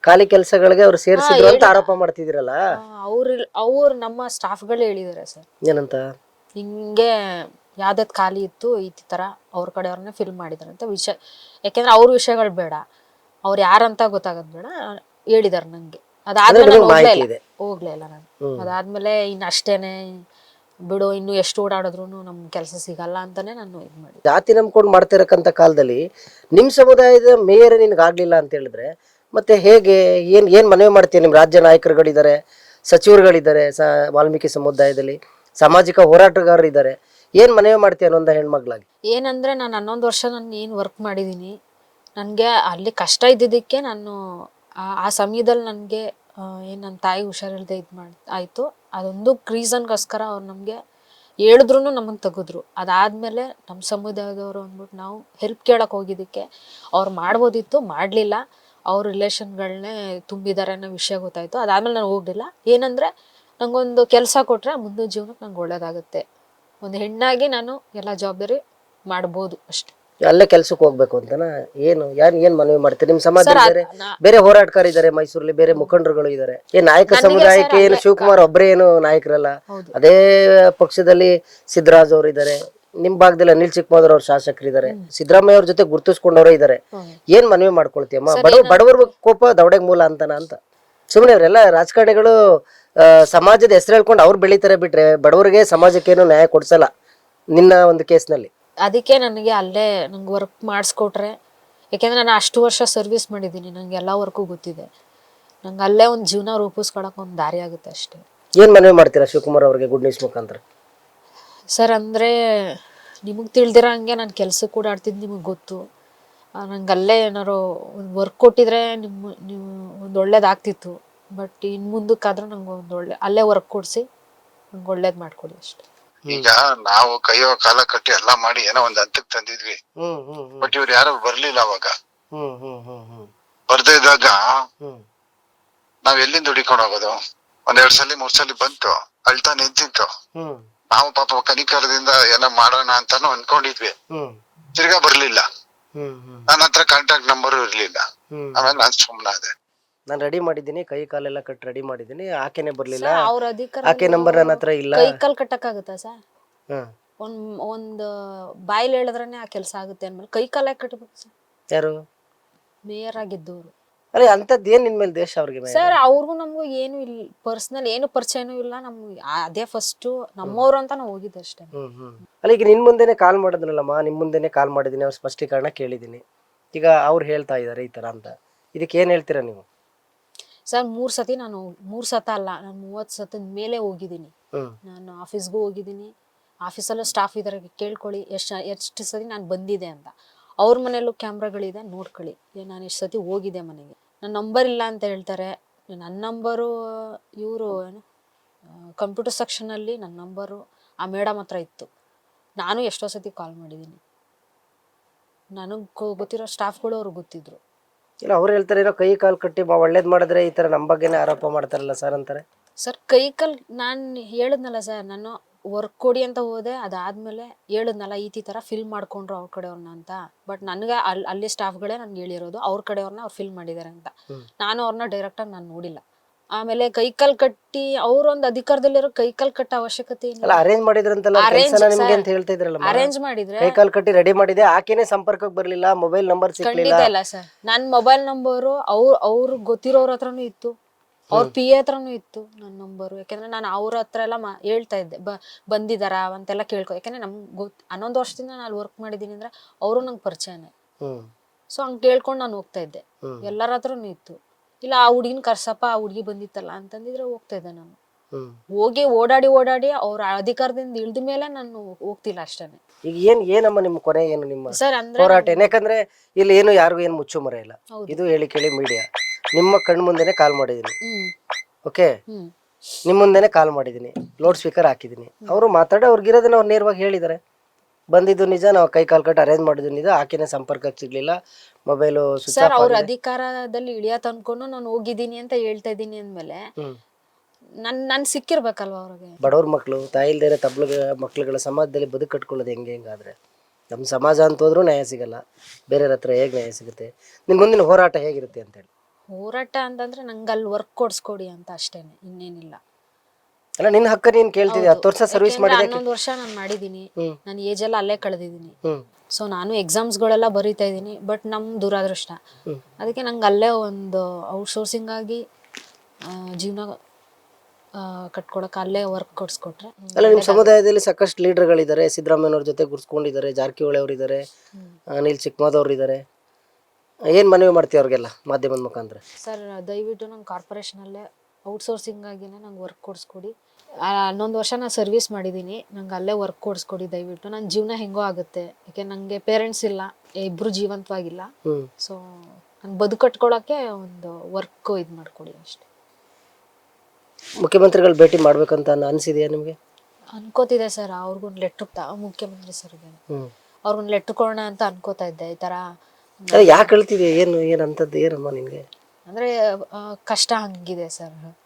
ಖಾಲಿ ಕೆಲಸಗಳಿಗೆ ಅವ್ರು ಸೇರಿಸಿದ್ರು ಅಂತ ಆರೋಪ ಮಾಡ್ತಿದಿರಲ್ಲ ಅವ್ರ ಅವ್ರ ನಮ್ಮ ಸ್ಟಾಫ್ಗಳು ಹೇಳಿದ್ದಾರೆ ಸರ್. ಏನಂತ? ಹಿಂಗೆ ಯಾವ್ದಾದ್ ಖಾಲಿ ಇತ್ತು ಈ ತರ ಅವ್ರ ಕಡೆಯವ್ರನ್ನ ಫಿಲ್ ಮಾಡಿದಾರೆ ಅಂತ ವಿಷಯ ಯಾಕೆಂದ್ರೆ ಅವ್ರ ವಿಷಯಗಳು ಬೇಡ. ಅವ್ರು ಯಾರಂತ ಗೊತ್ತಾಗದ್ ಬೇಡ ಹೇಳಿದಾರೆ ನಂಗೆ. ಅದಾದ್ಮೇಲೆ ನಾನು ಹೋಗ್ಲೇ ಮಾಹಿತಿ ಇಲ್ಲ. ಇದೆ. ಹೋಗ್ಲೇ ಇಲ್ಲ ನಾನು. ಅದಾದ್ಮೇಲೆ ಇನ್ನು ಅಷ್ಟೇನೆ ಬಿಡು ಇನ್ನು ಎಷ್ಟು ಓಡಾಡಿದ್ರು ನಮ್ ಕೆಲಸ ಸಿಗಲ್ಲ ಅಂತಾನೆ ನಾನು ಇದು ಮಾಡಿ ಜಾತಿ ನಂಬ್ಕೊಂಡು ಮಾಡ್ತಿರಕ್ಕಂತ ಕಾಲದಲ್ಲಿ ನಿಮ್ ಸಮುದಾಯದ ಮೇಯರ್ ನಿನ್ಗೆ ಆಗ್ಲಿಲ್ಲ ಅಂತ ಹೇಳಿದ್ರೆ ಮತ್ತೆ ಹೇಗೆ ಏನ್ ಏನ್ ಮನವಿ ಮಾಡ್ತೀಯ ನಿಮ್ ರಾಜ್ಯ ನಾಯಕರುಗಳಿದ್ದಾರೆ ಸಚಿವರುಗಳಿದ್ದಾರೆ ಸ ವಾಲ್ಮೀಕಿ ಸಮುದಾಯದಲ್ಲಿ ಸಾಮಾಜಿಕ ಹೋರಾಟಗಾರರು ಇದ್ದಾರೆ ಏನ್ ಮನವಿ ಮಾಡ್ತೀಯ ಅನ್ನೊಂದ ಹೆಣ್ಮಗ್ಳಾಗಿ? ಏನಂದ್ರೆ ನಾನು ಹನ್ನೊಂದು ವರ್ಷ ನಾನು ಏನು ವರ್ಕ್ ಮಾಡಿದ್ದೀನಿ ನನಗೆ ಅಲ್ಲಿ ಕಷ್ಟ ಇದ್ದಿದ್ದಕ್ಕೆ ನಾನು ಆ- ಸಮಯದಲ್ಲಿ ನನಗೆ ಏನು ನನ್ನ ತಾಯಿ ಹುಷಾರಿಲ್ಲದೆ ಇದು ಮಾಡಿ, ಆಯಿತು. ಅದೊಂದು ರೀಸನ್ಗೋಸ್ಕರ ಅವ್ರು ನಮಗೆ ಹೇಳಿದ್ರು ನಮ್ಮನ್ನು ತೆಗೆದ್ರು. ಅದಾದಮೇಲೆ ನಮ್ಮ ಸಮುದಾಯದವರು ಅಂದ್ಬಿಟ್ಟು ನಾವು ಹೆಲ್ಪ್ ಕೇಳಕ್ಕೆ ಹೋಗಿದ್ದಕ್ಕೆ ಅವ್ರು ಮಾಡ್ಬೋದಿತ್ತು, ಮಾಡಲಿಲ್ಲ. ಅವ್ರ ರಿಲೇಷನ್ಗಳನ್ನೇ ತುಂಬಿದ್ದಾರೆ ಅನ್ನೋ ವಿಷಯ ಗೊತ್ತಾಯಿತು. ಅದಾದಮೇಲೆ ನಾನು ಹೋಗಲಿಲ್ಲ. ಏನಂದರೆ ನಂಗೊಂದು ಕೆಲಸ ಕೊಟ್ಟರೆ ಮುಂದಿನ ಜೀವನಕ್ಕೆ ನಂಗೆ ಒಳ್ಳೇದಾಗುತ್ತೆ. ಒಂದು ಹೆಣ್ಣಾಗಿ ನಾನು ಎಲ್ಲ ಜವಾಬ್ದಾರಿ ಮಾಡ್ಬೋದು ಅಷ್ಟೇ. ಅಲ್ಲೇ ಕೆಲ್ಸಕ್ಕೆ ಹೋಗ್ಬೇಕು ಅಂತನ? ಏನು? ಯಾನ್ ಏನ್ ಮನವಿ ಮಾಡ್ತೀರಿ? ನಿಮ್ ಸಮಾಜ ಬೇರೆ ಹೋರಾಟಕಾರ ಬೇರೆ ಹೋರಾಟಗಾರ ಇದಾರೆ ಮೈಸೂರಲ್ಲಿ ಬೇರೆ ಮುಖಂಡರುಗಳು ಇದಾರೆ. ಏ ನಾಯಕ ಸಮುದಾಯಕ್ಕೆ ಏನು ಶಿವಕುಮಾರ್ ಒಬ್ಬರೇ ಏನು ನಾಯಕರಲ್ಲ? ಅದೇ ಪಕ್ಷದಲ್ಲಿ ಸಿದ್ದರಾಜ್ ಅವರು ಇದಾರೆ. ನಿಮ್ ಭಾಗದಲ್ಲಿ ಅನಿಲ್ ಚಿಕ್ಕಮೋದರ್ ಅವ್ರ ಶಾಸಕರಿದ್ದಾರೆ ಸಿದ್ದರಾಮಯ್ಯ ಅವ್ರ ಜೊತೆ ಗುರ್ತಿಸ್ಕೊಂಡವ್ರೆ ಇದಾರೆ. ಏನ್ ಮನವಿ ಮಾಡ್ಕೊಳ್ತೀಯಮ್ಮ ಬಡವ ಬಡವರ ಕೋಪ ದೌಡೆಗ್ ಮೂಲ ಅಂತನ ಅಂತ. ಸುಮ್ಮನೆ ಅವರೆಲ್ಲ ರಾಜಕಾರಣಿಗಳು ಸಮಾಜದ ಹೆಸರು ಹೇಳ್ಕೊಂಡು ಅವ್ರು ಬೆಳಿತಾರೆ ಬಿಟ್ರೆ ಬಡವರಿಗೆ ಸಮಾಜಕ್ಕೇನು ನ್ಯಾಯ ಕೊಡ್ಸಲ್ಲ ನಿನ್ನ ಒಂದು ಕೇಸ್ನಲ್ಲಿ. ಅದಕ್ಕೆ ನನಗೆ ಅಲ್ಲೇ ನಂಗೆ ವರ್ಕ್ ಮಾಡಿಸ್ಕೊಟ್ರೆ. ಯಾಕೆಂದ್ರೆ ನಾನು ಅಷ್ಟು ವರ್ಷ ಸರ್ವಿಸ್ ಮಾಡಿದ್ದೀನಿ ನಂಗೆ ಎಲ್ಲ ವರ್ಕು ಗೊತ್ತಿದೆ. ನಂಗೆ ಅಲ್ಲೇ ಒಂದು ಜೀವನ ರೂಪಿಸ್ಕೊಳಕ್ಕೆ ಒಂದು ದಾರಿ ಆಗುತ್ತೆ ಅಷ್ಟೇ. ಏನು ಮನವಿ ಮಾಡ್ತೀರಾ ಶಿವಕುಮಾರ್ ಅವರಿಗೆ ಗುಡ್ ನ್ಯೂಸ್ ಮುಖಾಂತರ? ಸರ್ ಅಂದರೆ ನಿಮಗೆ ತಿಳಿದಿರೋ ಹಂಗೆ ನಾನು ಕೆಲಸ ಕೂಡ ಆಡ್ತಿದ್ದು ನಿಮಗೆ ಗೊತ್ತು. ನಂಗೆ ಅಲ್ಲೇ ಏನಾರು ಒಂದು ವರ್ಕ್ ಕೊಟ್ಟಿದ್ರೆ ನಿಮ್ಮ ನೀವು ಒಂದು ಒಳ್ಳೇದಾಗ್ತಿತ್ತು. ಬಟ್ ಇನ್ನು ಮುಂದಕ್ಕಾದ್ರೂ ನಂಗೆ ಒಂದು ಒಳ್ಳೆ ಅಲ್ಲೇ ವರ್ಕ್ ಕೊಡಿಸಿ ನಂಗೆ ಒಳ್ಳೇದು ಮಾಡಿಕೊಡಿ ಅಷ್ಟೇ. ಈಗ ನಾವು ಕೈಯೋ ಕಾಲ ಕಟ್ಟಿ ಎಲ್ಲಾ ಮಾಡಿ ಏನೋ ಒಂದ್ ಹಂತಕ್ ತಂದಿದ್ವಿ. ಬಟ್ ಇವ್ರು ಯಾರು ಬರ್ಲಿಲ್ಲ ಅವಾಗ. ಬರ್ದೇ ಇದ್ದಾಗ ನಾವ್ ಎಲ್ಲಿಂದ ಹುಡಿಕೊಂಡು ಹೋಗೋದು? ಒಂದ್ ಎರಡ್ ಸಲ ಮೂರ್ ಸಲ ಬಂತು. ಅಳ್ತಾ ನಿಂತಿತ್ತು. ನಾವು ಪಾಪ ಕನಿಕರದಿಂದ ಏನೋ ಮಾಡೋಣ ಅಂತಾನು ಅನ್ಕೊಂಡಿದ್ವಿ. ತಿರ್ಗಾ ಬರ್ಲಿಲ್ಲ. ನನ್ನ ಹತ್ರ ಕಾಂಟ್ಯಾಕ್ಟ್ ನಂಬರ್ ಇರ್ಲಿಲ್ಲ. ಆಮೇಲೆ ನಾನ್ ಸುಮ್ನಾದೆ ನಾನು ರೆಡಿ ಮಾಡಿದ್ದೀನಿ. ಕೈ ಕಾಲೆಲ್ಲ ಕಟ್ ರೆಡಿ ಮಾಡಿದ್ದೀನಿ. ಆಕೆನೆ ಬರ್ಲಿಲ್ಲ. ಅವ್ರ ಅಧಿಕಾರ ಆಕೆ ನಂಬರ್ ನನ್ನ ಹತ್ರ ಇಲ್ಲ. ಕೈ ಕಾಲ್ ಕಟ್ಟಕ್ಕಾಗುತ್ತಾ ಸರ್? ಹ್ಮ್ ಒಂದ್ ಒಂದು ಬಾಯ್ಲಿ ಹೇಳಿದ್ರೇನೆ ಆ ಕೆಲಸ ಆಗುತ್ತೆ ಅಂದ್ಮೇಲೆ ಕೈ ಕಾಲ ಕಟ್ಬೇಕು ಸರ್. ಯಾರು? ಮೇಯರ್ ಆಗಿದ್ದವರು. ಅರೆ ಅಂತದ್ ಏನ್ ನಿನ್ ಮೇಲೆ ದೇಶ ಅವ್ರಿಗೆ ಮೇಲೆ? ಸರ್ ಅವ್ರಿಗೂ ನಮಗೂ ಏನು ಇಲ್ಲ. ಪರ್ಸನಲ್ ಏನು ಪರಿಚಯನೂ ಇಲ್ಲ. ನಮ್ಗೆ ಅದೇ ಫಸ್ಟು ನಮ್ಮವ್ರು ಅಂತ ನಾವು ಹೋಗಿದ್ದೆ ಅಷ್ಟೇ. ಹ್ಮ್ ಹ್ಮ್ ಅಲ್ಲ ಈಗ ನಿನ್ ಮುಂದೆನೆ ಕಾಲ್ ಮಾಡಿದ್ರಲ್ಲಮ್ಮ ನಿಮ್ ಮುಂದೆನೆ ಕಾಲ್ ಮಾಡಿದ್ದೀನಿ. ಅವ್ರ ಸ್ಪಷ್ಟೀಕರಣ ಕೇಳಿದ್ದೀನಿ. ಈಗ ಅವ್ರು ಹೇಳ್ತಾ ಇದ್ದಾರೆ ಈ ತರ ಅಂತ. ಇದಕ್ಕೆ ಏನ್ ಹೇಳ್ತೀರಾ ನೀವು? ಸರ್ ಮೂರ್ ಸತಿ ನಾನು ಮೂರ್ ಸತ ಅಲ್ಲ ನಾನು ಮೂವತ್ ಸತದ ಮೇಲೆ ಹೋಗಿದ್ದೀನಿ. ನಾನು ಆಫೀಸ್ಗೂ ಹೋಗಿದ್ದೀನಿ. ಆಫೀಸಲ್ಲೂ ಸ್ಟಾಫ್ ಇದ್ದಾರೆ ಕೇಳ್ಕೊಳ್ಳಿ ಎಷ್ಟು ಎಷ್ಟು ಸತಿ ನಾನು ಬಂದಿದೆ ಅಂತ. ಅವ್ರ ಮನೆಯಲ್ಲೂ ಕ್ಯಾಮ್ರಾಗಳಿದೆ ನೋಡ್ಕೊಳ್ಳಿ. ನಾನು ಎಷ್ಟು ಸತಿ ಹೋಗಿದೆ ಮನೆಗೆ. ನನ್ನ ನಂಬರ್ ಇಲ್ಲ ಅಂತ ಹೇಳ್ತಾರೆ. ನನ್ನ ನಂಬರು ಇವರು ಏನು ಕಂಪ್ಯೂಟರ್ ಸೆಕ್ಷನಲ್ಲಿ ನನ್ನ ನಂಬರು ಆ ಮೇಡಮ್ ಹತ್ರ ಇತ್ತು. ನಾನು ಎಷ್ಟೋ ಸತಿ ಕಾಲ್ ಮಾಡಿದ್ದೀನಿ. ನನಗೆ ಗೊತ್ತಿರೋ ಸ್ಟಾಫ್ಗಳು ಅವ್ರಿಗೆ ಗೊತ್ತಿದ್ರು. ಇಲ್ಲ ಅವ್ರು ಹೇಳ್ತಾರೆ ಏನೋ ಕೈ ಕಾಲು ಕಟ್ಟಿ ಬಾ ಒಳ್ಳೇದ್ ಮಾಡಿದ್ರೆ ಈ ತರ ನಮ್ಮ ಬಗ್ಗೆನೇ ಆರೋಪ ಮಾಡ್ತಾರಲ್ಲ ಸರ್ ಅಂತಾರೆ. ಸರ್ ಕೈ ಕಾಲ್ ನಾನು ಹೇಳಿದ್ನಲ್ಲ ಸರ್ ನಾನು ವರ್ಕ್ ಕೊಡಿ ಅಂತ ಹೋದೆ ಅದಾದ್ಮೇಲೆ ಹೇಳಿದ್ನಲ್ಲ ಈ ಥರ ಫಿಲ್ ಮಾಡ್ಕೊಂಡ್ರು ಅವ್ರ ಕಡೆಯವ್ರನ್ನ ಅಂತ. ಬಟ್ ನನಗೆ ಅಲ್ಲಿ ಅಲ್ಲಿ ಸ್ಟಾಫ್ಗಳೇ ನನ್ಗೆ ಹೇಳಿರೋದು ಅವ್ರ ಕಡೆಯವ್ರನ್ನ ಅವ್ರು ಫಿಲ್ ಮಾಡಿದ್ದಾರೆ ಅಂತ. ನಾನು ಅವ್ರನ್ನ ಡೈರೆಕ್ಟಾಗಿ ನಾನು ನೋಡಿಲ್ಲ. ಆಮೇಲೆ ಕೈ ಕಾಲ್ ಕಟ್ಟಿ ಅವ್ರೊಂದು ಅಧಿಕಾರದಲ್ಲಿರೋ ಕೈ ಕಾಲ್ ಕಟ್ಟ ಅವಶ್ಯಕತೆ ಅಲ್ಲ ಅರೇಂಜ್ ಮಾಡಿದ್ರಂತಲ್ಲ Arrange, ಕೆಲಸನ ನಿಮ್ಗೆ ಅಂತ ಹೇಳ್ತಾ ಇದ್ರಲ್ಲ ಅರೇಂಜ್ ಮಾಡಿದ್ರೆ ಕೈ ಕಾಲ್ ಕಟ್ಟಿ ರೆಡಿ ಮಾಡಿದೆ ಆಕೆನೆ ಸಂಪರ್ಕಕ್ಕೆ ಬರಲಿಲ್ಲ ಮೊಬೈಲ್ ನಂಬರ್ ಸಿಗ್ಲಿಲ್ಲ. ಖಂಡಿತ ಇಲ್ಲ ಸರ್. ನನ್ನ ಮೊಬೈಲ್ ನಂಬರು ಅವ್ರ ಅವ್ರ ಗೊತ್ತಿರೋರ ಹತ್ರನೂ ಇತ್ತು. ಅವ್ರ ಪಿ ಎ ಹತ್ರನೂ ಇತ್ತು ನನ್ನ ನಂಬರ್ ಯಾಕಂದ್ರೆ ನಾನು ಅವ್ರ ಹತ್ರ ಎಲ್ಲ ಮಾ ಹೇಳ್ತಾ ಇದ್ದೆ. ಬ ಬಂದಿದ್ದಾರಾ ಅಂತೆಲ್ಲ ಕೇಳ್ಕೊ ಯಾಕಂದ್ರೆ ನಮ್ಗೆ ಗೊತ್ತು ಹನ್ನೊಂದು ವರ್ಷದಿಂದ ನಾನು ಅಲ್ಲಿ ವರ್ಕ್ ಮಾಡಿದ್ದೀನಿ ಅಂದ್ರೆ ಅವರು ನಂಗೆ ಪರಿಚಯನೇ. ಹ್ಮ್. ಸೊ ಹಂಗ್ ಕೇಳ್ಕೊಂಡು ನಾನು ಹೋಗ್ತಾ ಇದ್ದೆ. ಎಲ್ಲರ ಹತ್ರನೂ ಇತ್ತು. ಇಲ್ಲ ಆ ಹುಡುಗಿನ ಕರ್ಸಪ್ಪ ಆ ಹುಡುಗಿ ಬಂದಿತ್ತಲ್ಲ ಅಂತಂದಿದ್ರೆ ಹೋಗ್ತಾ ಇದ್ದೆ ನಾನು. ಹೋಗಿ ಓಡಾಡಿ ಓಡಾಡಿ ಅವ್ರ ಅಧಿಕಾರದಿಂದ ಇಳ್ದ ಮೇಲೆ ನಾನು ಹೋಗ್ತಿಲ್ಲ ಅಷ್ಟೇ ಈಗ ಏನ್ ಏನಮ್ಮ ನಿಮ್ಮ ಕೊನೆ ಏನು ನಿಮ್ಮ ಸರ್ ಅಂದ್ರೆ ಹೋರಾಟ? ಏನು? ಯಾಕಂದ್ರೆ ಇಲ್ಲಿ ಏನು ಯಾರಿಗೂ ಏನು ಮುಚ್ಚು ಮರ ಇಲ್ಲ. ಹೌದು. ಇದು ಹೇಳಿ ಕೇಳಿ ಮೀಡಿಯಾ ನಿಮ್ಮ ಕಣ್ ಮುಂದೆನೆ ಕಾಲ್ ಮಾಡಿದೀನಿ ಹ್ಮ್. ಓಕೆ ಹ್ಮ್. ನಿಮ್ಮ ಮುಂದೆನೆ ಕಾಲ್ ಮಾಡಿದೀನಿ ಲೌಡ್ ಸ್ಪೀಕರ್ ಹಾಕಿದೀನಿ ಅವರು ಮಾತಾಡಿ ಅವ್ರಿಗಿರೋದನ್ನ ಅವ್ರು ನೇರವಾಗಿ ಹೇಳಿದ್ದಾರೆ. ಬಂದಿದ್ದು ನಿಜ ನಾವು ಕೈ ಕಾಲ್ ಕಟ್ಟು ಅರೇಂಜ್ ಮಾಡಿದ್ದು ನಿಜ ಆಕಿನ ಸಂಪರ್ಕಕ್ಕೆ ಸಿಗ್ಲಿಲ್ಲ ಮೊಬೈಲು ಸರ್ ಅವ್ರ ಅಧಿಕಾರದಲ್ಲಿ ಇಳಿಯತ್ ಅನ್ಕೊಂಡು ನಾನು ಹೋಗಿದ್ದೀನಿ ಅಂತ ಹೇಳ್ತಾ ಇದ್ದೀನಿ ಅಂದ್ಮೇಲೆ ನನ್ ನನ್ ಸಿಕ್ಕಿರ್ಬೇಕಲ್ವಾ ಅವ್ರಿಗೆ? ಬಡವ್ರ ಮಕ್ಕಳು ತಾಯಿಲ್ದೇನೆ ತಬ್ಲ ಮಕ್ಳುಗಳ ಸಮಾಜದಲ್ಲಿ ಬದುಕು ಕಟ್ಕೊಳ್ಳೋದು ಹೆಂಗೆ ಹೆಂಗಾದ್ರೆ ನಮ್ಮ ಸಮಾಜ ಅಂತ ಹೋದ್ರೂ ನ್ಯಾಯ ಸಿಗಲ್ಲ ಬೇರೆಯವ್ರ ಹತ್ರ ಹೇಗೆ ನ್ಯಾಯ ಸಿಗುತ್ತೆ? ನಿಮ್ಮ ಮುಂದಿನ ಹೋರಾಟ ಹೇಗಿರುತ್ತೆ ಅಂತೇಳಿ. ಹೋರಾಟ ಅಂತಂದ್ರೆ ನಂಗೆ ಅಲ್ಲಿ ವರ್ಕ್ ಕೊಡ್ಸ್ಕೊಡಿ ಅಂತ ಅಷ್ಟೇನೆ ಇನ್ನೇನಿಲ್ಲ. ಅಲ್ಲ ನಿನ್ನ ಹಕ್ಕ ನೀನ್ ಕೇಳ್ತಿದ್ದೆ ಹತ್ತು ವರ್ಷ ಸರ್ವಿಸ್ ಯಾಕೆಂದ್ರೆ ಮಾಡಿದೆ ಹನ್ನೊಂದು ವರ್ಷ ನಾನು ಮಾಡಿದ್ದೀನಿ. ನಾನು ಏಜ್ ಎಲ್ಲ ಅಲ್ಲೇ ಕಳೆದಿದ್ದೀನಿ. ಹ್ಮ್. ಸೊ ನಾನು ಎಕ್ಸಾಮ್ಸ್ಗಳೆಲ್ಲ ಬರೀತಾ ಇದ್ದೀನಿ ಬಟ್ ನಮ್ಮ ದುರಾದೃಷ್ಟ. ಅದಕ್ಕೆ ನಂಗೆ ಅಲ್ಲೇ ಒಂದು ಔಟ್ಸೋರ್ಸಿಂಗ್ ಆಗಿ ಆ, ಜೀವನ ಕಟ್ಕೊಡಕ್ಕೆ ಅಲ್ಲೇ ವರ್ಕ್ ಕೊಡ್ಸ್ಕೊಟ್ರೆ. ಅಲ್ಲ ನಿಮ್ಮ ಸಮುದಾಯದಲ್ಲಿ ಸಾಕಷ್ಟು ಲೀಡರ್ಗಳಿದ್ದಾರೆ. ಸಿದ್ದರಾಮಯ್ಯನವ್ರ ಜೊತೆ ಗುರ್ಸ್ಕೊಂಡಿದ್ದಾರೆ ಜಾರಕಿಹೊಳಿ ಅವರು ಇದ್ದಾರೆ ಅನಿಲ್ ಚಿಕ್ಕಮಾದವ್ರು ಇದ್ದಾರೆ ಏನು ಮನವಿ ಮಾಡ್ತೀವಿ ಅವ್ರಿಗೆಲ್ಲ ಮಾಧ್ಯಮದ ಮುಖಾಂತರ? ಸರ್ ದಯವಿಟ್ಟು ಕಾರ್ಪೊರೇಷನ್ ಕಾರ್ಪೊರೇಷನಲ್ಲೇ ಔಟ್ಸೋರ್ಸಿಂಗ್ ಆಗಿನೇ ನಂಗೆ ವರ್ಕ್ ಕೊಡಿಸ್ಕೊಡಿ. ಹನ್ನೊಂದು ವರ್ಷ ನಾನು ಸರ್ವಿಸ್ ಮಾಡಿದ್ದೀನಿ ನಂಗೆ ಅಲ್ಲೇ ವರ್ಕ್ ಕೊಡಿಸ್ಕೊಡಿ ದಯವಿಟ್ಟು. ನನ್ನ ಜೀವನ ಹೆಂಗೋ ಆಗುತ್ತೆ. ಯಾಕೆ ನನಗೆ ಪೇರೆಂಟ್ಸ್ ಇಲ್ಲ ಇಬ್ಬರು ಜೀವಂತವಾಗಿಲ್ಲ. ಸೊ ನಾನು ಕಟ್ಕೊಳಕ್ಕೆ ಒಂದು ವರ್ಕ್ ಇದು ಮಾಡ್ಕೊಡಿ ಅಷ್ಟೇ. ಮುಖ್ಯಮಂತ್ರಿಗಳು ಭೇಟಿ ಮಾಡ್ಬೇಕಂತ ಅನಿಸಿದೆಯಾ ನಿಮಗೆ? ಅನ್ಕೋತಿದೆ ಸರ್. ಅವ್ರಿಗೊಂದು ಲೆಟ್ರ್ ಮುಖ್ಯಮಂತ್ರಿ ಸರ್ ಅವ್ರಿಗೊಂದು ಲೆಟ್ರ್ ಕೊಡೋಣ ಅಂತ ಅನ್ಕೋತಾ ಇದ್ದೆ. ಈ ಥರ ಯಾಕೆ ಹೇಳ್ತಿದ್ಯಾ? ಏನು ಏನಂತದ್ದು? ಏನಮ್ಮ ನಿನಗೆ? ಅಂದರೆ ಕಷ್ಟ ಹಂಗಿದೆ ಸರ್.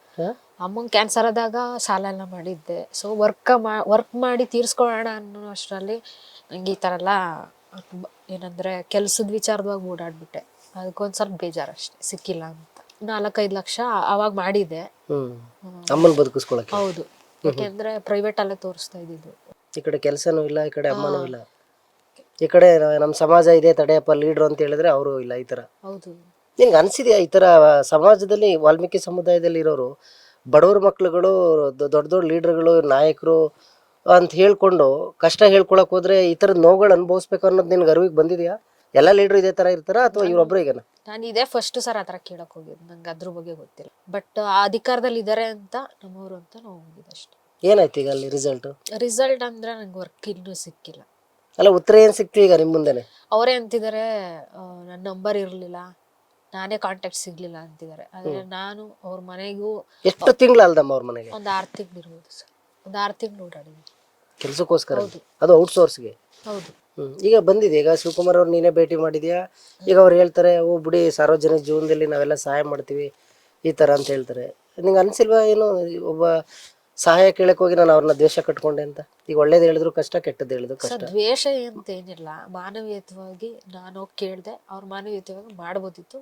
ಅಮ್ಮನ ಕ್ಯಾನ್ಸರ್ ಆದಾಗ ಸಾಲ ಎಲ್ಲ ಮಾಡಿದ್ದೆ ಸೊ ವರ್ಕ್ ವರ್ಕ್ ಮಾಡಿ ತೀರ್ಸ್ಕೊಳ್ಳೋಣ ಅನ್ನೋ ಅಷ್ಟರಲ್ಲಿ ನಂಗೆ ಈ ಥರ ಎಲ್ಲ ಬ- ಏನಂದ್ರೆ ಕೆಲಸದ ವಿಚಾರವಾಗಿ ಓಡಾಡ್ಬಿಟ್ಟೆ. ಅದಕ್ಕೊಂದ್ ಸ್ವಲ್ಪ ಬೇಜಾರು ಅಷ್ಟೇ ಸಿಕ್ಕಿಲ್ಲ ಅಂತ. ನಾಲ್ಕೈದು ಲಕ್ಷ ಅವಾಗ ಮಾಡಿದ್ದೆ. ಹ್ಮ್. ಅಮ್ಮನ್ ಬದುಕಿಸ್ಕೊಳಕ್ಕೆ? ಹೌದು. ಯಾಕೆಂದ್ರೆ ಪ್ರೈವೇಟ್ ಅಲ್ಲೇ ತೋರಿಸ್ತಾ ಇದ್ದಿದ್ದು. ಈ ಕಡೆ ಕೆಲಸನೂ ಇಲ್ಲ ಈ ಕಡೆ ಅಮ್ಮನೂ ಇಲ್ಲ. ಈ ಕಡೆ ನಮ್ಮ ಸಮಾಜ ಇದೆ ತಡೆಯಪ್ಪ ಲೀಡ್ರು ಅಂತ ಹೇಳಿದ್ರೆ ಅವರು ಇಲ್ಲ ಈ ತರ. ಹೌದು. ನಿನ್ಗೆ ಅನ್ಸಿದೆಯಾ ಈ ತರ ಸಮಾಜದಲ್ಲಿ ವಾಲ್ಮೀಕಿ ಸಮುದಾಯದಲ್ಲಿ ಇರೋರು ಬಡವ್ರ ಮಕ್ಳುಗಳು ದೊಡ್ಡ ದೊಡ್ಡ ಲೀಡರ್ಗಳು ನಾಯಕರು ಅಂತ ಹೇಳ್ಕೊಂಡು ಕಷ್ಟ ಹೇಳ್ಕೊಳಕ್ ಹೋದ್ರೆ ಈ ತರದ ನೋವುಗಳು ಅನುಭವಿಸ್ಬೇಕು ಅನ್ನೋದು ನಿನ್ಗೆ ಅರಿವಿಗೆ ಬಂದಿದ್ಯಾ? ಎಲ್ಲ ಲೀಡರ್ ಇದೇ ತರ ಇರ್ತಾರ ಅಥವಾ ಇವ್ರೊಬ್ರು ಈಗ ನಾನು ಇದೇ ಫಸ್ಟ್ ಸರ್ ಆ ಥರ ಕೇಳಕ್ ಹೋಗಿದ್ದು ನಂಗೆ ಅದ್ರ ಬಗ್ಗೆ ಗೊತ್ತಿಲ್ಲ. ಬಟ್ ಆ ಅಧಿಕಾರದಲ್ಲಿ ಇದಾರೆ ಅಂತ ನಮ್ಮವರು ಅಂತ ನಾವು ಹೋಗಿದ್ದು ಅಷ್ಟೇ. ಏನಾಯ್ತು ಈಗ ಅಲ್ಲಿ ರಿಸಲ್ಟ್ ರಿಸಲ್ಟ್ ಅಂದ್ರೆ ನಂಗೆ ವರ್ಕ್ ಇನ್ನೂ ಸಿಕ್ಕಿಲ್ಲ. ಅಲ್ಲ ಉತ್ತರ ಏನು ಸಿಕ್ತು ಈಗ ನಿಮ್ಮ ಮುಂದೆನೆ? ಅವರೇ ಅಂತಿದ್ದಾರೆ ನನ್ನ ನಂಬರ್ ಇರಲಿಲ್ಲ. ನಾನೇ ಕಾಂಟ್ಯಾಕ್ಟ್ ಸಿಗ್ಲಿಲ್ಲ ಅಂತಿದ್ದಾರೆ. ಆದ್ರೆ ನಾನು ಅವ್ರ ಮನೆಗೂ ಎಷ್ಟು ತಿಂಗಳು ಅಲ್ದಮ್ಮ ಅವ್ರ ಮನೆಗೆ? ಒಂದು ಆರು ತಿಂಗಳು ಇರ್ಬೋದು ಸರ್. ಒಂದು ಆರು ತಿಂಗಳು ಓಡಾಡಿದ್ವಿ ಕೆಲಸಕ್ಕೋಸ್ಕರ? ಅದು ಔಟ್ಸೋರ್ಸ್ಗೆ ಹೌದು. ಈಗ ಬಂದಿದೆ. ಈಗ ಶಿವಕುಮಾರ್ ಅವ್ರು ನೀನೇ ಭೇಟಿ ಮಾಡಿದ್ಯಾ? ಈಗ ಅವ್ರು ಹೇಳ್ತಾರೆ ಓ ಬಿಡಿ ಸಾರ್ವಜನಿಕ ಜೀವನದಲ್ಲಿ ನಾವೆಲ್ಲ ಸಹಾಯ ಮಾಡ್ತೀವಿ. ಈ ತರ ಅಂತ ಹೇಳ್ತಾರೆ. ನಿಂಗೆ ಅನ್ಸಿಲ್ವಾ ಏನು? ಒಬ್ಬ ಸಹಾಯ ಕೇಳಕ್ ಹೋಗಿ ನಾನು ಅವ್ರನ್ನ ದ್ವೇಷ ಕಟ್ಕೊಂಡೆ ಅಂತ? ಈಗ ಒಳ್ಳೇದು ಹೇಳಿದ್ರು ಕಷ್ಟ ಕೆಟ್ಟದ್ದು ಹೇಳಿದ್ರು ಕಷ್ಟ. ದ್ವೇಷ ಅಂತ ಏನಿಲ್ಲ. ಮಾನವೀಯತವಾಗಿ ನಾನು ಕೇಳಿದೆ ಅವ್ರ ಮಾನವೀಯತವಾಗಿ ಮಾಡ್ಬೋದಿತ್ತು.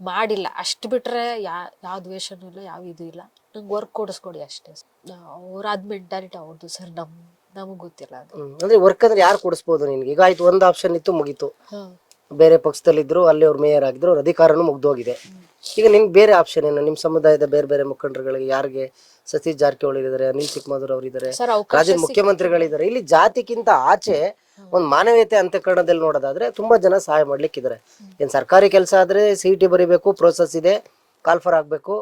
ಮಾಡಿಲ್ಲ. ಅಷ್ಟು ಬಿಟ್ರೆ ಯಾ ಯಾವ ದ್ವೇಷನೂ ಇಲ್ಲ ಯಾವ ಇದು ಇಲ್ಲ. ನಂಗೆ ವರ್ಕ್ ಕೊಡಿಸ್ಕೊಡಿ ಅಷ್ಟೇ. ಅವ್ರ ಅದ್ ಮೆಂಟಾಲಿಟಿ ಅವ್ರದ್ದು ಸರ್ ನಮ್ ನಮಗ್ ಗೊತ್ತಿಲ್ಲ ಅದು. ಅಂದ್ರೆ ವರ್ಕ್ ಅಂದ್ರೆ ಯಾರು ಕೊಡಿಸ್ಬೋದು ನಿನ್ಗೆ? ಈಗ ಆಯ್ತು ಒಂದು ಆಪ್ಷನ್ ಇತ್ತು ಮುಗೀತು. ಬೇರೆ ಪಕ್ಷದಲ್ಲಿದ್ರು ಅಲ್ಲಿ ಅವ್ರು ಮೇಯರ್ ಆಗಿದ್ರು ಅವ್ರ ಅಧಿಕಾರನೂ ಮುಗ್ದೋಗಿದೆ. ಈಗ ನಿಮ್ಗೆ ಬೇರೆ ಆಪ್ಷನ್ ಏನು? ನಿಮ್ಮ ಸಮುದಾಯದ ಬೇರೆ ಬೇರೆ ಮುಖಂಡರುಗಳಿಗೆ ಯಾರಿಗೆ? ಸತೀಶ್ ಜಾರಕಿಹೊಳಿ ಇದ್ದಾರೆ ಅನಿಲ್ ಚಿಕ್ಕಮಧುರ್ ಅವರಿದ್ದಾರೆ ರಾಜ್ಯದ ಮುಖ್ಯಮಂತ್ರಿಗಳಿದ್ದಾರೆ ಇಲ್ಲಿ ಜಾತಿಗಿಂತ ಆಚೆ ಒಂದು ಮಾನವೀಯತೆ ಅಂತಕರಣದಲ್ಲಿ ನೋಡೋದಾದ್ರೆ ತುಂಬಾ ಜನ ಸಹಾಯ ಮಾಡ್ಲಿಕ್ಕಿದ್ದಾರೆ. ಏನ್ ಸರ್ಕಾರಿ ಕೆಲಸ ಆದ್ರೆ ಸಿ ಟಿ ಬರಿಬೇಕು ಪ್ರೋಸೆಸ್ ಇದೆ ಕಾಲ್ ಫಾರ್ ಆಗ್ಬೇಕು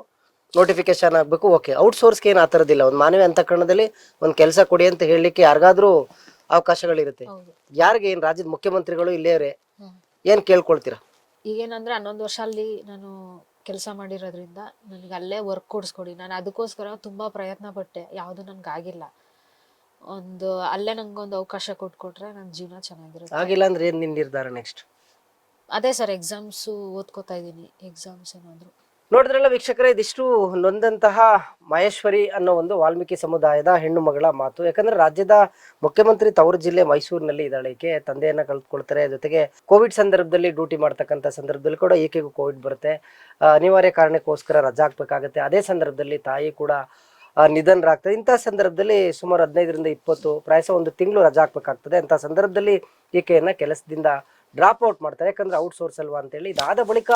ನೋಟಿಫಿಕೇಶನ್ ಆಗ್ಬೇಕು ಓಕೆ ಔಟ್ಸೋರ್ಸ್ಗೆ ಏನು ಆ ಥರದಿಲ್ಲ ಒಂದು ಮಾನವೀಯ ಅಂತಕರಣದಲ್ಲಿ ಒಂದು ಕೆಲಸ ಕೊಡಿ ಅಂತ ಹೇಳಲಿಕ್ಕೆ ಯಾರಿಗಾದ್ರೂ ಅವಕಾಶಗಳಿರುತ್ತೆ. ಯಾರಿಗೆ ಏನ್ ರಾಜ್ಯದ ಮುಖ್ಯಮಂತ್ರಿಗಳು ಇಲ್ಲೇವ್ರೆ ಏನು ಏನ್ ಕೇಳ್ಕೊಳ್ತೀರಾ? ಈಗೇನಂದ್ರೆ ಹನ್ನೊಂದು ವರ್ಷ ಅಲ್ಲಿ ನಾನು ಕೆಲಸ ಮಾಡಿರೋದ್ರಿಂದ ನನಗೆ ಅಲ್ಲೇ ವರ್ಕ್ ಕೊಡಿಸ್ಕೊಡಿ. ನಾನು ಅದಕ್ಕೋಸ್ಕರ ತುಂಬಾ ಪ್ರಯತ್ನ ಪಟ್ಟೆ. ಯಾವುದು ನನಗಾಗಿಲ್ಲ. ಒಂದು ಅಲ್ಲೇ ನಂಗೊಂದು ಅವಕಾಶ ಕೊಟ್ಕೊಟ್ರೆ ನನ್ನ ಜೀವನ ಚೆನ್ನಾಗಿರುತ್ತೆ. ಆಗಿಲ್ಲ ಅಂದ್ರೆ ಏನು ನಿನ್ ನಿರ್ಧಾರ ನೆಕ್ಸ್ಟ್ ಅದೇ ಸರ್ ಎಕ್ಸಾಮ್ಸು ಓದ್ಕೋತಾ ಇದ್ದೀನಿ ಎಕ್ಸಾಮ್ಸ್ ಏನಾದ್ರು. ನೋಡಿದ್ರಲ್ಲ ವೀಕ್ಷಕರೇ ಇದಿಷ್ಟು ನೊಂದಂತಹ ಮಹೇಶ್ವರಿ ಅನ್ನೋ ಒಂದು ವಾಲ್ಮೀಕಿ ಸಮುದಾಯದ ಹೆಣ್ಣು ಮಗಳ ಮಾತು. ಯಾಕಂದ್ರೆ ರಾಜ್ಯದ ಮುಖ್ಯಮಂತ್ರಿ ತವರು ಜಿಲ್ಲೆ ಮೈಸೂರಿನಲ್ಲಿ ಇದ್ದಾಳೆ. ಈಕೆ ತಂದೆಯನ್ನ ಕಳೆದುಕೊಳ್ತಾರೆ. ಜೊತೆಗೆ ಕೋವಿಡ್ ಸಂದರ್ಭದಲ್ಲಿ ಡ್ಯೂಟಿ ಮಾಡ್ತಕ್ಕಂಥ ಸಂದರ್ಭದಲ್ಲಿ ಕೂಡ ಈಕೆಗೂ ಕೋವಿಡ್ ಬರುತ್ತೆ. ಅನಿವಾರ್ಯ ಕಾರಣಕ್ಕೋಸ್ಕರ ರಜಾ ಹಾಕ್ಬೇಕಾಗತ್ತೆ. ಅದೇ ಸಂದರ್ಭದಲ್ಲಿ ತಾಯಿ ಕೂಡ ನಿಧನರಾಗ್ತದೆ ಇಂಥ ಸಂದರ್ಭದಲ್ಲಿ ಸುಮಾರು ಹದಿನೈದರಿಂದ ಇಪ್ಪತ್ತು, ಪ್ರಾಯಸ ಒಂದು ತಿಂಗಳು ರಜಾ ಹಾಕ್ಬೇಕಾಗ್ತದೆ. ಅಂತ ಸಂದರ್ಭದಲ್ಲಿ ಈಕೆಯನ್ನ ಕೆಲಸದಿಂದ ಡ್ರಾಪ್ ಔಟ್ ಮಾಡ್ತಾರೆ. ಯಾಕಂದ್ರೆ ಔಟ್ಸೋರ್ಸ್ ಅಲ್ವಾ ಅಂತೇಳಿ. ಇದಾದ ಬಳಿಕ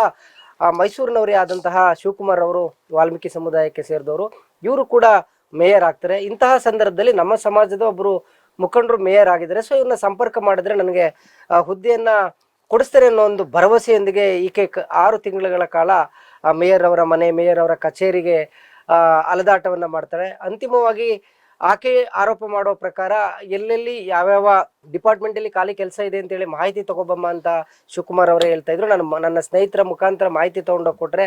ಮೈಸೂರಿನವರೇ ಆದಂತಹ ಶಿವಕುಮಾರ್ ಅವರು, ವಾಲ್ಮೀಕಿ ಸಮುದಾಯಕ್ಕೆ ಸೇರಿದವರು, ಇವರು ಕೂಡ ಮೇಯರ್ ಆಗ್ತಾರೆ. ಇಂತಹ ಸಂದರ್ಭದಲ್ಲಿ ನಮ್ಮ ಸಮಾಜದ ಒಬ್ಬರು ಮುಖಂಡರು ಮೇಯರ್ ಆಗಿದ್ದಾರೆ. ಸೊ, ಇವ್ರನ್ನ ಸಂಪರ್ಕ ಮಾಡಿದ್ರೆ ನನಗೆ ಹುದ್ದೆಯನ್ನ ಕೊಡಿಸ್ತಾರೆ ಅನ್ನೋ ಒಂದು ಭರವಸೆಯೊಂದಿಗೆ ಈಕೆ ಆರು ತಿಂಗಳುಗಳ ಕಾಲ ಮೇಯರ್ ಅವರ ಮನೆ, ಮೇಯರ್ ಅವರ ಕಚೇರಿಗೆ ಅಲದಾಟವನ್ನ ಮಾಡ್ತಾರೆ. ಅಂತಿಮವಾಗಿ ಆಕೆ ಆರೋಪ ಮಾಡೋ ಪ್ರಕಾರ ಎಲ್ಲೆಲ್ಲಿ ಯಾವ್ಯಾವ ಡಿಪಾರ್ಟ್ಮೆಂಟ್ ಅಲ್ಲಿ ಖಾಲಿ ಕೆಲಸ ಇದೆ ಅಂತೇಳಿ ಮಾಹಿತಿ ತಗೊಬಮ್ಮ ಅಂತ ಶಿವಕುಮಾರ್ ಅವರೇ ಹೇಳ್ತಾ ಇದ್ರು. ನಾನು ನನ್ನ ಸ್ನೇಹಿತರ ಮುಖಾಂತರ ಮಾಹಿತಿ ತಗೊಂಡೋಗಿ ಕೊಟ್ರೆ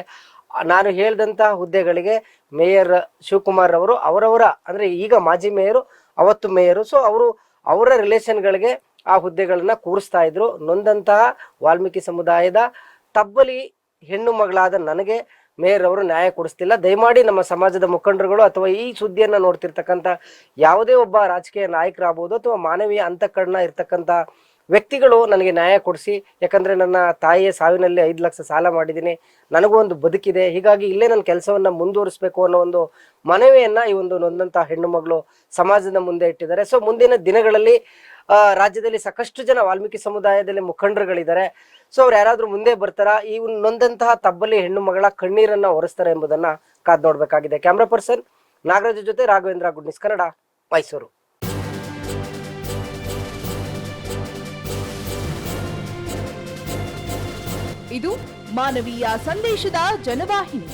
ನಾನು ಹೇಳ್ದಂತ ಹುದ್ದೆಗಳಿಗೆ ಮೇಯರ್ ಶಿವಕುಮಾರ್ ಅವರು, ಅವರವರ ಅಂದ್ರೆ ಈಗ ಮಾಜಿ ಮೇಯರು, ಅವತ್ತು ಮೇಯರು. ಸೊ ಅವರು ಅವರ ರಿಲೇಷನ್ಗಳಿಗೆ ಆ ಹುದ್ದೆಗಳನ್ನ ಕೂರಿಸ್ತಾ ಇದ್ರು. ನೊಂದಂತಹ ವಾಲ್ಮೀಕಿ ಸಮುದಾಯದ ತಬ್ಬಲಿ ಹೆಣ್ಣು ಮಗಳಾದ ನನಗೆ ಮೇಯರ್ ಅವರು ನ್ಯಾಯ ಕೊಡಿಸ್ತಿಲ್ಲ. ದಯಮಾಡಿ ನಮ್ಮ ಸಮಾಜದ ಮುಖಂಡರುಗಳು ಅಥವಾ ಈ ಸುದ್ದಿಯನ್ನ ನೋಡ್ತಿರ್ತಕ್ಕಂಥ ಯಾವುದೇ ಒಬ್ಬ ರಾಜಕೀಯ ನಾಯಕರಾಗ್ಬೋದು ಅಥವಾ ಮಾನವೀಯ ಅಂತಃಕರಣ ಇರ್ತಕ್ಕಂಥ ವ್ಯಕ್ತಿಗಳು ನನಗೆ ನ್ಯಾಯ ಕೊಡಿಸಿ, ಯಾಕಂದ್ರೆ ನನ್ನ ತಾಯಿಯ ಸಾವಿನಲ್ಲಿ ಐದು ಲಕ್ಷ ಸಾಲ ಮಾಡಿದ್ದೀನಿ. ನನಗೂ ಒಂದು ಬದುಕಿದೆ. ಹೀಗಾಗಿ ಇಲ್ಲೇ ನನ್ನ ಕೆಲಸವನ್ನ ಮುಂದುವರಿಸಬೇಕು ಅನ್ನೋ ಒಂದು ಮನವಿಯನ್ನ ಈ ಒಂದು ನೊಂದಂತ ಹೆಣ್ಣು ಸಮಾಜದ ಮುಂದೆ ಇಟ್ಟಿದ್ದಾರೆ. ಸೊ ಮುಂದಿನ ದಿನಗಳಲ್ಲಿ ರಾಜ್ಯದಲ್ಲಿ ಸಾಕಷ್ಟು ಜನ ವಾಲ್ಮೀಕಿ ಸಮುದಾಯದಲ್ಲಿ ಮುಖಂಡರುಗಳಿದ್ದಾರೆ. ಸೊ ಅವ್ರು ಯಾರಾದ್ರೂ ಮುಂದೆ ಬರ್ತಾರಾ? ಈ ನೊಂದಂತಹ ತಬ್ಬಲಿ ಹೆಣ್ಣು ಮಗಳ ಕಣ್ಣೀರನ್ನ ಒರೆಸ್ತಾರೆ ಎಂಬುದನ್ನ ಕಾದ್ ನೋಡ್ಬೇಕಾಗಿದೆ. ಕ್ಯಾಮ್ರಾ ಪರ್ಸನ್ ನಾಗರಾಜ್ ಜೊತೆ ರಾಘವೇಂದ್ರ ಗುಡ್ನಿಸ್ ಕನ್ನಡ, ಮೈಸೂರು. ಇದು ಮಾನವೀಯ ಸಂದೇಶದ ಜನವಾಹಿನಿ.